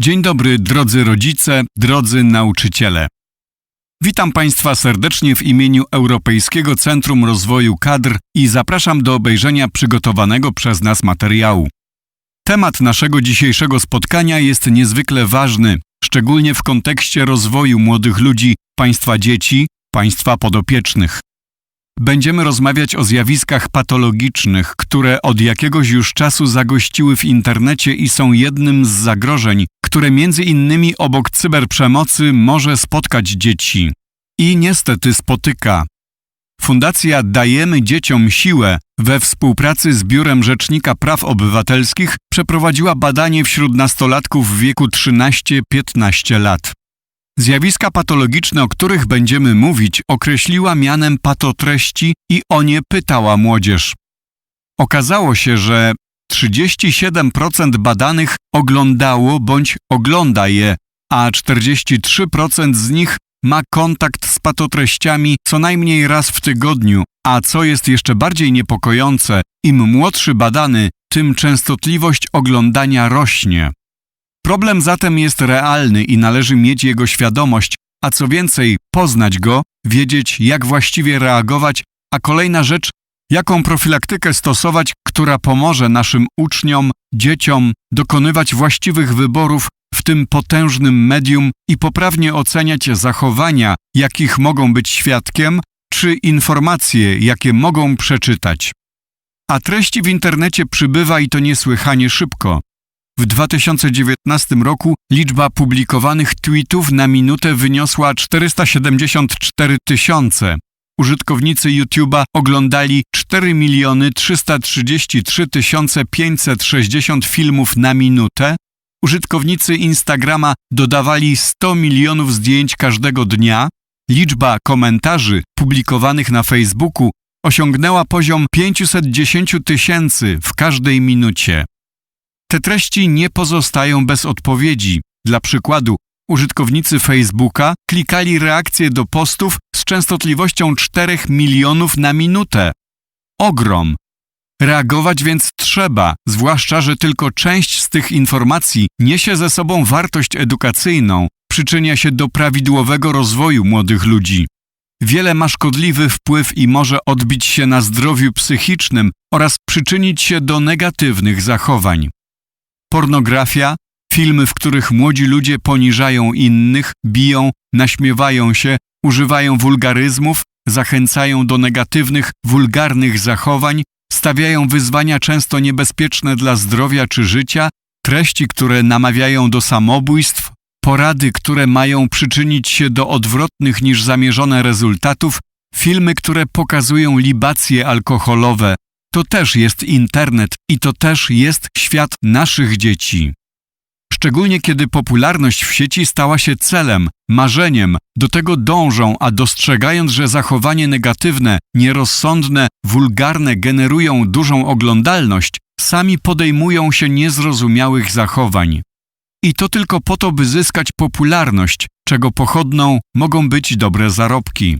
Dzień dobry, drodzy rodzice, drodzy nauczyciele. Witam Państwa serdecznie w imieniu Europejskiego Centrum Rozwoju Kadr i zapraszam do obejrzenia przygotowanego przez nas materiału. Temat naszego dzisiejszego spotkania jest niezwykle ważny, szczególnie w kontekście rozwoju młodych ludzi, państwa dzieci, państwa podopiecznych. Będziemy rozmawiać o zjawiskach patologicznych, które od jakiegoś już czasu zagościły w internecie i są jednym z zagrożeń, które między innymi obok cyberprzemocy może spotkać dzieci. I niestety spotyka. Fundacja Dajemy Dzieciom Siłę we współpracy z Biurem Rzecznika Praw Obywatelskich przeprowadziła badanie wśród nastolatków w wieku 13-15 lat. Zjawiska patologiczne, o których będziemy mówić, określiła mianem patotreści i o nie pytała młodzież. Okazało się, że 37% badanych oglądało bądź ogląda je, a 43% z nich ma kontakt z patotreściami co najmniej raz w tygodniu, a co jest jeszcze bardziej niepokojące, im młodszy badany, tym częstotliwość oglądania rośnie. Problem zatem jest realny i należy mieć jego świadomość, a co więcej, poznać go, wiedzieć, jak właściwie reagować, a kolejna rzecz, jaką profilaktykę stosować, która pomoże naszym uczniom, dzieciom dokonywać właściwych wyborów w tym potężnym medium i poprawnie oceniać zachowania, jakich mogą być świadkiem, czy informacje, jakie mogą przeczytać. A treści w internecie przybywa i to niesłychanie szybko. W 2019 roku liczba publikowanych tweetów na minutę wyniosła 474 tysiące. Użytkownicy YouTube'a oglądali 4 miliony 333 560 filmów na minutę. Użytkownicy Instagrama dodawali 100 milionów zdjęć każdego dnia. Liczba komentarzy publikowanych na Facebooku osiągnęła poziom 510 tysięcy w każdej minucie. Te treści nie pozostają bez odpowiedzi. Dla przykładu, użytkownicy Facebooka klikali reakcje do postów z częstotliwością 4 milionów na minutę. Ogrom. Reagować więc trzeba, zwłaszcza, że tylko część z tych informacji niesie ze sobą wartość edukacyjną, przyczynia się do prawidłowego rozwoju młodych ludzi. Wiele ma szkodliwy wpływ i może odbić się na zdrowiu psychicznym oraz przyczynić się do negatywnych zachowań pornografia, filmy, w których młodzi ludzie poniżają innych, biją, naśmiewają się, używają wulgaryzmów, zachęcają do negatywnych, wulgarnych zachowań, stawiają wyzwania często niebezpieczne dla zdrowia czy życia, treści, które namawiają do samobójstw, porady, które mają przyczynić się do odwrotnych niż zamierzone rezultatów, filmy, które pokazują libacje alkoholowe, to też jest internet i to też jest świat naszych dzieci. Szczególnie kiedy popularność w sieci stała się celem, marzeniem, do tego dążą, a dostrzegając, że zachowanie negatywne, nierozsądne, wulgarne generują dużą oglądalność, sami podejmują się niezrozumiałych zachowań. I to tylko po to, by zyskać popularność, czego pochodną mogą być dobre zarobki.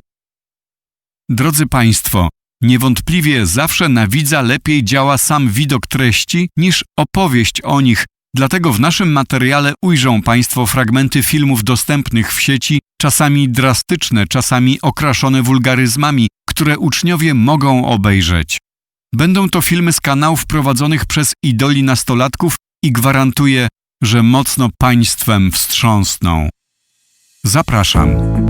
Drodzy Państwo, Niewątpliwie zawsze na widza lepiej działa sam widok treści niż opowieść o nich, dlatego w naszym materiale ujrzą Państwo fragmenty filmów dostępnych w sieci, czasami drastyczne, czasami okraszone wulgaryzmami, które uczniowie mogą obejrzeć. Będą to filmy z kanałów prowadzonych przez idoli nastolatków i gwarantuję, że mocno państwem wstrząsną. Zapraszam.